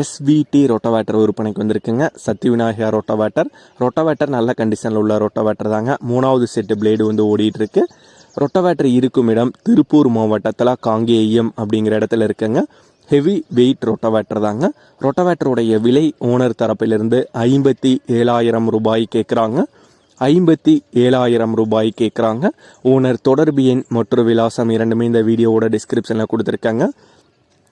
SVT rotavator விற்பனைக்கு வந்திருக்குங்க. சத்தி Vinayagar rotavator rotavator நல்ல கண்டிஷனில் உள்ள ரொட்டோவேட்டர் தாங்க. மூணாவது செட்டு பிளேடு வந்து ஓடிட்டு இருக்கு ரொட்டோவேட்டர் இருக்கும் இடம் திருப்பூர் மாவட்டத்தில் காங்கேயம் அப்படிங்கிற இடத்துல இருக்குங்க. ஹெவி வெயிட் ரொட்டோவேட்டர் தாங்க. ரொட்டோவேட்டருடைய விலை ஓனர் தரப்பிலிருந்து ஐம்பத்தி ஏழாயிரம் ரூபாய் கேட்குறாங்க ஐம்பத்தி ஏழாயிரம் ரூபாய் கேட்குறாங்க ஓனர் தொடர்பு எண் மற்றும் விலாசம் இரண்டுமே இந்த வீடியோவோட டிஸ்கிரிப்ஷனில் கொடுத்துருக்காங்க.